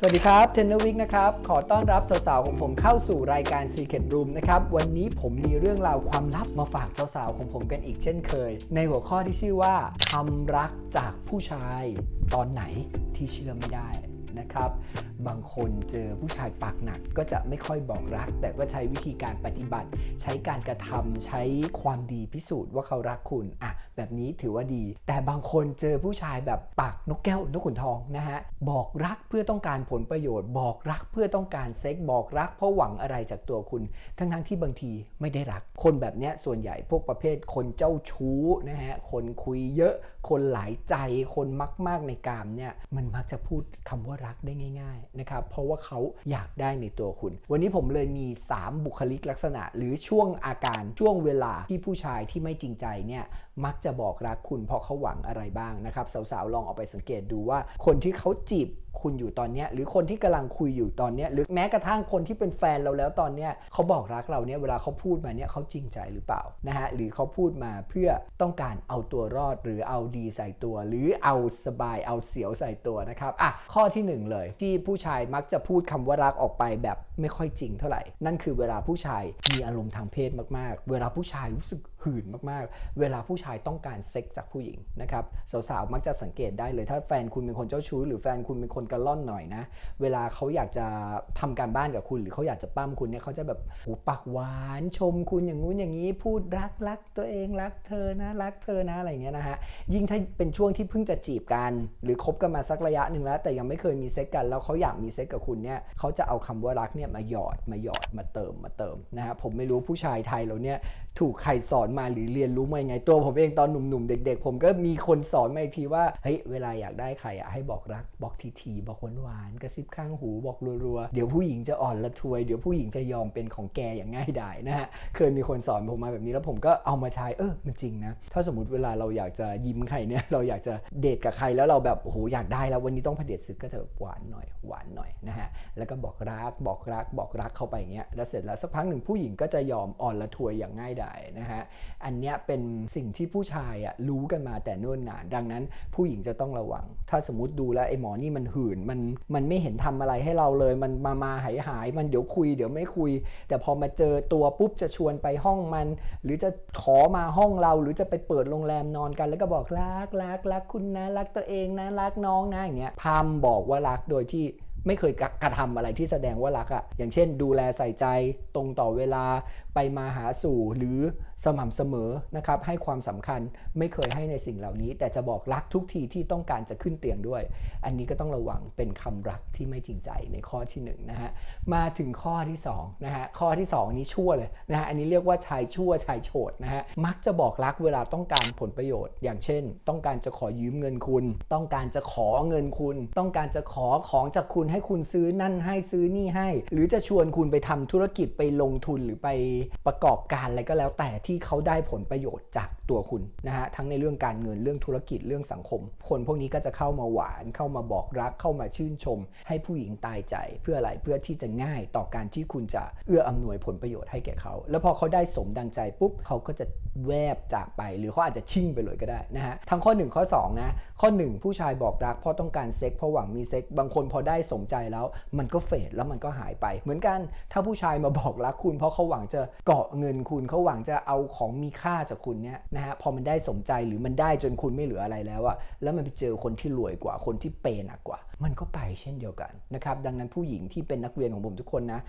สวัสดีครับเทนเนอร์วิกนะครับ ขอต้อนรับสาวๆของผมเข้าสู่รายการ Secret Room นะครับ วันนี้ผมมีเรื่องราวความลับมาฝากสาวๆของผมกันอีกเช่นเคย ในหัวข้อที่ชื่อว่าทำรักจากผู้ชาย ตอนไหนที่เชื่อไม่ได้ นะครับ บางคนเจอผู้ชายปากหนักก็จะไม่ค่อยบอกรัก แต่ก็ใช้วิธีการปฏิบัติ ใช้การกระทำใช้ความดีพิสูจน์ว่าเขารักคุณอะแบบนี้ถือว่าดี แต่บางคนเจอผู้ชายแบบปากนกแก้วนกขุนทองนะฮะบอกรักเพื่อต้องการผลประโยชน์ บอกรักเพื่อต้องการเซ็กบอกรักเพราะหวังอะไรจากตัวคุณ ทั้งๆที่บางทีไม่ได้รัก คนแบบนี้ส่วนใหญ่พวกประเภทคนเจ้าชู้นะฮะคนคุยเยอะ คนหลายใจคนมาก ๆในกามเนี่ยมันมักจะพูดคำว่ารักได้ง่ายๆนะครับเพราะว่าเขาอยากได้ในตัวคุณ วันนี้ผมเลยมี 3 บุคลิกลักษณะ หรือช่วงอาการช่วงเวลาที่ผู้ชายที่ไม่จริงใจเนี่ยมักจะบอกรักคุณเพราะเขาหวังอะไรบ้างนะครับสาวๆลองเอาไปสังเกตดูว่าคนที่เขาจีบคุณอยู่ตอนนี้หรือคนที่กำลังคุยอยู่ตอนนี้หรือแม้กระทั่งคนที่เป็นแฟนเราแล้วตอนนี้เขาบอกรักเราเนี่ยเวลาเขาพูดมาเนี่ยเขาจริงใจหรือเปล่านะฮะหรือเขาพูดมาเพื่อต้องการเอาตัวรอด หรือเอาดีใส่ตัว หรือเอาสบายเอาเสียวใส่ตัวนะครับอะข้อที่หนึ่งเลย ที่ผู้ชายมักจะพูดคำว่ารักออกไปแบบไม่ค่อยจริงเท่าไหร่ นั่นคือเวลาผู้ชายมีอารมณ์ทางเพศมากๆ เวลาผู้ชายรู้สึกหื่นมากๆ เวลาผู้ชายต้องการเซ็กจากผู้หญิงนะครับสาวๆมักจะสังเกตได้เลย ถ้าแฟนคุณเป็นคนเจ้าชู้ หรือแฟนคุณเป็นคนกระล่อนหน่อยนะ เวลาเขาอยากจะทำการบ้านกับคุณ หรือเขาอยากจะปั้มคุณเนี่ยเขาจะแบบหูปากหวานชมคุณอย่างงู้นอย่างนี้พูดรักรักตัวเองรักเธอนะรักเธอนะอะไรเงี้ยนะฮะยิ่งถ้าเป็นช่วงที่เพิ่งจะจีบกัน หรือคบกันมาสักระยะหนึ่งแล้ว แต่ยังไม่เคยมีเซ็กกันแล้วเขาอยากมีเซ็กกับคุณเนี่ยเขาจะเอาคำว่ารักเนี่ยมาหยอดมาหยอดมาเติมมาเติมนะฮะผมไม่รู้ผู้ชายไทยเราเนี่ย ถูกใครสอนมาหรือเรียนรู้มายังไง ตัวผมเองตอนหนุ่มๆ เด็ก ๆ ผมก็มีคนสอนมาอีกทีว่าเฮ้ยเวลาอยากได้ใครอะให้บอกรัก บอกทีๆบอกหวานๆกระซิบข้างหูบอกรัวๆ เดี๋ยวผู้หญิงจะอ่อนละทวย เดี๋ยวผู้หญิงจะยอมเป็นของแกอย่างง่ายดายนะฮะเคยมีคนสอนผมมาแบบนี้แล้วผมก็เอามาใช้เออมันจริงนะถ้าสมมติเวลาเราอยากจะยิ้มใครเนี่ยเราอยากจะเดทกับใครแล้วเราแบบโอ้โหอยากได้แล้ววันนี้ต้องเผด็จศึกก็จะหวานหน่อยหวานหน่อยนะฮะแล้วก็บอกรักบอกรักบอกรักเข้าไปอย่างเงี้ยแล้วเสร็จแล้วสักพักหนึ่งผู้หญิงก็จะยอมอ่อนละทวยอย่างง่ายดายนะฮะ อันเนี้ยเป็นสิ่งที่ผู้ชายอะรู้กันมาแต่เนิ่นนาน ดังนั้นผู้หญิงจะต้องระวัง ถ้าสมมติดูแลไอ้หมอนี่มันหื่นมันมันไม่เห็นทำอะไรให้เราเลย มันมามาหายหายมันเดี๋ยวคุยเดี๋ยวไม่คุย แต่พอมาเจอตัวปุ๊บจะชวนไปห้องมัน หรือจะขอมาห้องเราหรือจะไปเปิดโรงแรมนอนกัน แล้วก็บอกรักรักรักคุณนะรักตัวเองนะรักน้องนะอย่างเงี้ยพามบอกว่ารักโดยที่ ไม่เคยกระทำอะไรที่แสดงว่ารักอะ่ะอย่างเช่น ดูแลใส่ใจตรงต่อเวลาไปมาหาสู่หรือสม่ำเสมอนะครับให้ความสำคัญไม่เคยให้ในสิ่งเหล่านี้ แต่จะบอกรักทุกทีที่ต้องการจะขึ้นเตียงด้วย อันนี้ก็ต้องระวังเป็นคำรักที่ไม่จริงใจในข้อที่1นงนะฮะมาถึงข้อที่2นะฮะข้อที่ 2 นี้ชั่วเลยนะฮะอันนี้เรียกว่าชายชั่วชายโฉดนะฮะมักจะบอกรักเวลาต้องการผลประโยชน์ อย่างเช่น ต้องการจะขอยืมเงินคุณ ต้องการจะขอเงินคุณ ต้องการจะขอของจากคุณให้ให้คุณซื้อนั่นให้ซื้อนี่ให้ หรือจะชวนคุณไปทำธุรกิจไปลงทุนหรือไปประกอบการอะไรก็แล้ว แต่ที่เขาได้ผลประโยชน์จากตัวคุณนะฮะทั้งในเรื่องการเงินเรื่องธุรกิจเรื่องสังคม คนพวกนี้ก็จะเข้ามาหวานเข้ามาบอกรักเข้ามาชื่นชม ให้ผู้หญิงตายใจเพื่ออะไรเพื่อที่จะง่ายต่อการที่คุณจะเอื้ออำนวยผลประโยชน์ให้แก่เขา แล้วพอเขาได้สมดังใจปุ๊บเขาก็จะแวบจากไป หรือเขาอาจจะชิ่งไปเลยก็ได้นะฮะทั้งข้อ 1 ข้อ2นะข้อ 1 ผู้ชายบอกรักเพราะต้องการเซ็กเพราะหวังมีเซ็กบางคนพอได้สมใจแล้ว มันก็เฟดแล้วมันก็หายไป เหมือนกันถ้าผู้ชายมาบอกรักคุณ เพราะเขาหวังจะเกาะเงินคุณเขาหวังจะเอาของมีค่าจากคุณเนี่ยนะฮะพอมันได้สมใจหรือมันได้จนคุณไม่เหลืออะไรแล้วอะแล้วมันไปเจอคนที่รวยกว่าคนที่เปหนักกว่า มันก็ไปเช่นเดียวกันนะครับดังนั้นผู้หญิงที่เป็นนักเรียนของผมทุกคนนะ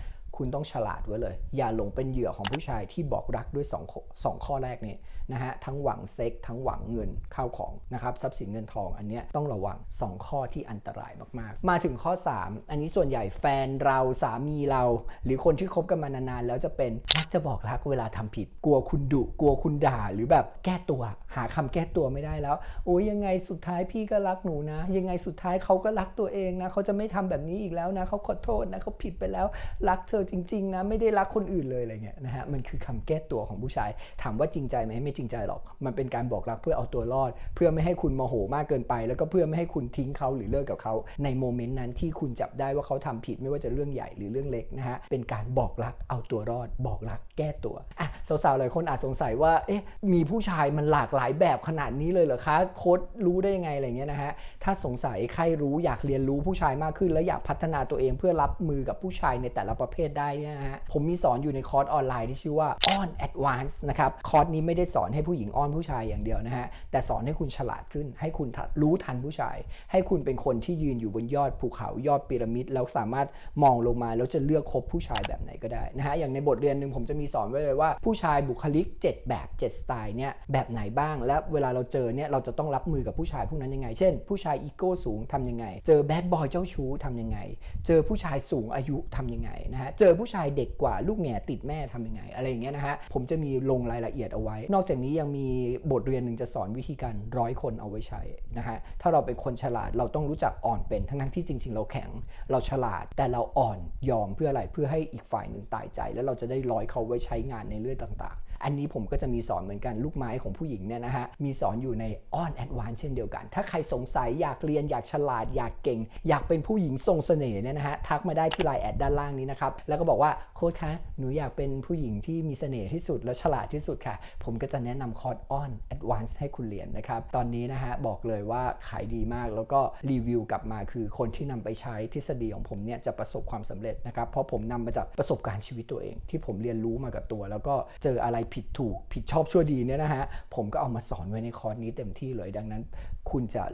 คุณต้องฉลาดไว้เลย อย่าหลงเป็นเหยื่อของผู้ชายที่บอกรักด้วย2ข้อสองข้อแรกนี้นะฮะทั้งหวังเซ็กทั้งหวังเงินข้าวของนะครับทรัพย์สินเงินทองอันเนี้ยต้องระวัง 2 ข้อที่อันตรายมากๆ มาถึงข้อ 3 อันนี้ส่วนใหญ่แฟนเราสามีเรา หรือคนที่คบกันมานานๆ แล้วจะเป็นมักจะบอกรักเวลาทำผิด กลัวคุณดุกลัวคุณด่าหรือแบบแก้ตัว หาคำแก้ตัวไม่ได้แล้ว โอ้ยยังไงสุดท้ายพี่ก็รักหนูนะ ยังไงสุดท้ายเขาก็รักตัวเองนะเขาจะไม่ทำแบบนี้อีกแล้วนะเขาขอโทษนะเขาผิดไปแล้วรักเธอจริง ๆ นะไม่ได้รักคนอื่นเลยอะไรเงี้ยนะฮะมันคือคำแก้ตัวของผู้ชาย ถามว่าจริงใจไหมไม่จริงใจหรอก มันเป็นการบอกรักเพื่อเอาตัวรอด เพื่อไม่ให้คุณโมโหมากเกินไป แล้วก็เพื่อไม่ให้คุณทิ้งเขาหรือเลิกกับเขาในโมเมนต์นั้นที่คุณจับได้ว่าเขาทำผิดไม่ว่าจะเรื่องใหญ่หรือเรื่องเล็กนะฮะเป็นการบอกรักเอาตัวรอด บอกรักแก้ตัวอะสาวๆหลายคนอาจสงสัยว่าเอ๊ะมีผู้ชายมันหลากหลายแบบขนาดนี้เลยเหรอคะโค้ดรู้ได้ยังไงอะไรเงี้ยนะฮะถ้าสงสัยใครรู้อยากเรียนรู้ผู้ชายมากขึ้น และอยากพัฒนาตัวเองเพื่อรับมือกับผู้ชายในแต่ละประเภทได้เนี่ยนะฮะผมมีสอนอยู่ในคอร์สออนไลน์ที่ชื่อว่า On Advance นะครับคอร์สนี้ไม่ได้สอนให้ผู้หญิงอ้อนผู้ชายอย่างเดียวนะฮะแต่สอนให้คุณฉลาดขึ้น ให้คุณรู้ทันผู้ชาย ให้คุณเป็นคนที่ยืนอยู่บนยอดภูเขายอดพีระมิดแล้วสามารถมองลงมาแล้วจะเลือกคบผู้ชายแบบไหนก็ได้นะฮะอย่างในบทเรียนหนึ่งผมจะมีสอนไว้เลยว่า ผู้ชายบุคลิก 7 แบบ 7 สไตล์เนี่ยแบบไหนบ้าง และเวลาเราเจอเนี่ยเราจะต้องรับมือกับผู้ชายพวกนั้นยังไง เช่น ผู้ชายอีโก้สูงทำยังไง เจอแบดบอยเจ้าชู้ทำยังไง เจอผู้ชายสูงอายุทำยังไงนะฮะเจอผู้ชายเด็กกว่าลูกแง่ติดแม่ทำยังไง อะไรอย่างเงี้ยนะฮะผมจะมีลงรายละเอียดเอาไว้ นอกจากนี้ยังมีบทเรียนหนึ่งจะสอนวิธีการร้อยคนเอาไว้ใช้นะฮะถ้าเราเป็นคนฉลาดเราต้องรู้จักอ่อนเป็นทั้งนั้นที่จริง ๆ เราแข็ง เราฉลาดแต่เราอ่อนยอมเพื่ออะไรเพื่อให้อีกฝ่ายหนึ่งตายใจ แล้วเราจะได้ร้อยเขาไว้ใช้งานในเรื่องต่างๆอันนี้ผมก็จะมีสอนเหมือนกันลูกไม้ของผู้หญิงเนี่ยนะฮะ มีสอนอยู่ในออนแอดวานเช่นเดียวกัน ถ้าใครสงสัยอยากเรียนอยากฉลาดอยากเก่ง อยากเป็นผู้หญิงทรงเสน่ห์เนี่ยนะฮะ ทักมาได้ที่ไลน์แอดด้านล่างนี้นะครับแล้วก็บอกว่าโค้ชคะหนูอยากเป็นผู้หญิงที่มีเสน่ห์ที่สุดและฉลาดที่สุดค่ะ ผมก็จะแนะนำคอร์สออนแอดวานซ์ให้คุณเรียนนะครับ ตอนนี้นะฮะบอกเลยว่าขายดีมากแล้วก็รีวิวกลับมาคือคนที่นำไปใช้ทฤษฎีของผมเนี่ยจะประสบความสำเร็จนะครับ เพราะผมนำมาจากประสบการณ์ชีวิตตัวเอง ที่ผมเรียนรู้มากับตัว แล้วก็เจออะไรผิดถูกผิดชอบชั่วดีเนี่ยนะฮะผมก็เอามาสอนไว้ในคอร์สนี้เต็มที่เลยดังนั้น คุณจะ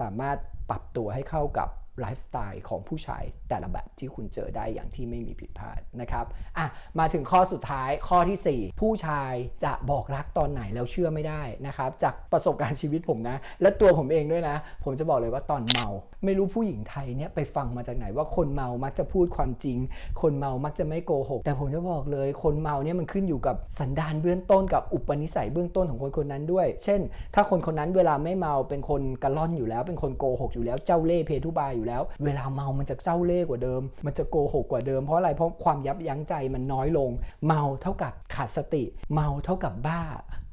สามารถปรับตัวให้เข้ากับ ไลฟ์สไตล์ของผู้ชายแต่ละแบบที่คุณเจอได้อย่างที่ไม่มีผิดพลาดนะครับอะมาถึงข้อสุดท้ายข้อทีสี่ 4 ผู้ชายจะบอกรักตอนไหนแล้วเชื่อไม่ได้นะครับจากประสบการณ์ชีวิตผมนะ และตัวผมเองด้วยนะ ผมจะบอกเลยว่าตอนเมา ไม่รู้ผู้หญิงไทยเนี่ยไปฟังมาจากไหนว่าคนเมามักจะพูดความจริง คนเมามักจะไม่โกหก แต่ผมจะบอกเลย คนเมาเนี่ยมันขึ้นอยู่กับสันดานเบื้องต้นกับอุปนิสัยเบื้องต้นของคนคนนั้นด้วย เช่น ถ้าคนคนนั้นเวลาไม่เมาเป็นคนกระล่อนอยู่แล้ว เป็นคนโกหกอยู่แล้วเจ้าเล่ห์เพทุบายอยู่แล้ว เวลาเมามันจะเจ้าเล่ห์กว่าเดิม มันจะโกหกกว่าเดิมเพราะอะไรเพราะความยับยั้งใจมันน้อยลง เมาเท่ากับขาดสติ เมาเท่ากับบ้า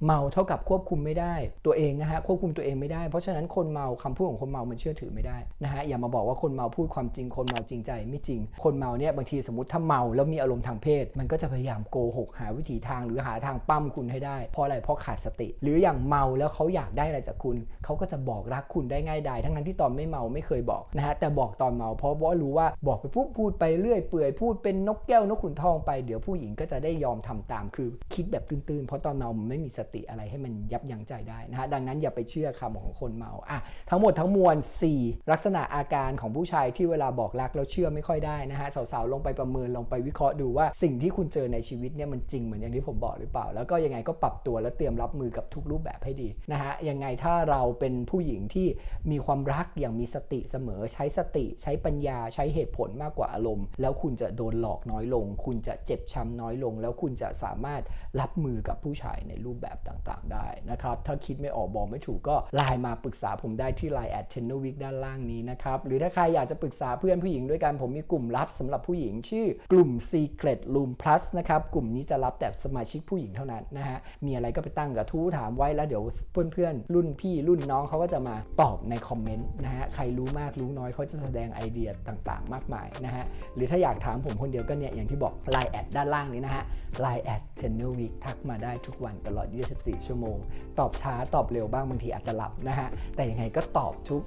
เมาเท่ากับควบคุมไม่ได้ตัวเองนะฮะควบคุมตัวเองไม่ได้ เพราะฉะนั้นคนเมาคำพูดของคนเมามันเชื่อถือไม่ได้นะฮะอย่ามาบอกว่าคนเมาพูดความจริงคนเมาจริงใจไม่จริง คนเมาเนี่ยบางทีสมมติถ้าเมาแล้วมีอารมณ์ทางเพศ มันก็จะพยายามโกหกหาวิธีทางหรือหาทางปั้มคุณให้ได้ เพราะอะไรเพราะขาดสติ หรืออย่างเมาแล้วเขาอยากได้อะไรจากคุณ เขาก็จะบอกรักคุณได้ง่ายดายทั้งนั้นที่ตอนไม่เมาไม่เคยบอกนะฮะแต่บอกตอนเมาเพราะว่ารู้ว่าบอกไปปุ๊บพูดไปเรื่อยเปื่อยพูดเป็นนกแก้วนกขุนทองไปเดี๋ยวผู้หญิงก็จะได้ยอมทำตาม คือคิดแบบตื้นๆเพราะตอนเมามันไม่มีสติอะไรให้มันยับยั้งใจได้นะฮะดังนั้นอย่าไปเชื่อคำของคนเมาอะทั้งหมดทั้งมวล 4 ลักษณะอาการของผู้ชายที่เวลาบอกรักแล้วเชื่อไม่ค่อยได้นะฮะสาวๆลงไปประเมินลงไปวิเคราะห์ดูว่าสิ่งที่คุณเจอในชีวิตเนี่ยมันจริงเหมือนอย่างที่ผมบอกหรือเปล่า แล้วก็ยังไงก็ปรับตัวและเตรียมรับมือกับทุกรูปแบบให้ดีนะฮะยังไงถ้าเราเป็นผู้หญิงที่มีความรักอย่างมีสติเสมอใช้สติ ใช้ปัญญาใช้เหตุผลมากกว่าอารมณ์ แล้วคุณจะโดนหลอกน้อยลง คุณจะเจ็บช้ำน้อยลง แล้วคุณจะสามารถรับมือกับผู้ชายในรูปแบบต่างๆ ได้นะครับ ถ้าคิดไม่ออกบอกไม่ถูกก็ไลน์มาปรึกษาผมได้ที่ไลน์แอดเทนเนอร์วิกด้านล่างนี้นะครับ หรือถ้าใครอยากจะปรึกษาเพื่อนผู้หญิงด้วยกัน ผมมีกลุ่มลับสำหรับผู้หญิงชื่อกลุ่ม Secret Room Plus นะครับ กลุ่มนี้จะรับแต่สมาชิกผู้หญิงเท่านั้นนะฮะ มีอะไรก็ไปตั้งกระทู้ถามไว้แล้วเดี๋ยวเพื่อนๆ รุ่นพี่รุ่นน้องเขาก็จะมาตอบในคอมเมนต์นะฮะ ใครรู้มากรู้น้อยเขาจะแสดงไอเดียต่างๆ มากมายนะฮะ หรือถ้าอยากถามผมคนเดียวก็เนี่ยอย่างที่บอกไลน์แอดด้านล่างนี้นะฮะไลน์แอดเทนเนอร์วิกทักมาได้ทุกวันตลอด24 ชั่วโมง ตอบช้าตอบเร็วบ้างบางทีอาจจะหลับนะฮะ แต่ยังไงก็ตอบทุก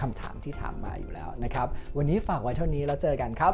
คำถามที่ถามมาอยู่แล้วนะครับ วันนี้ฝากไว้เท่านี้แล้วเจอกันครับ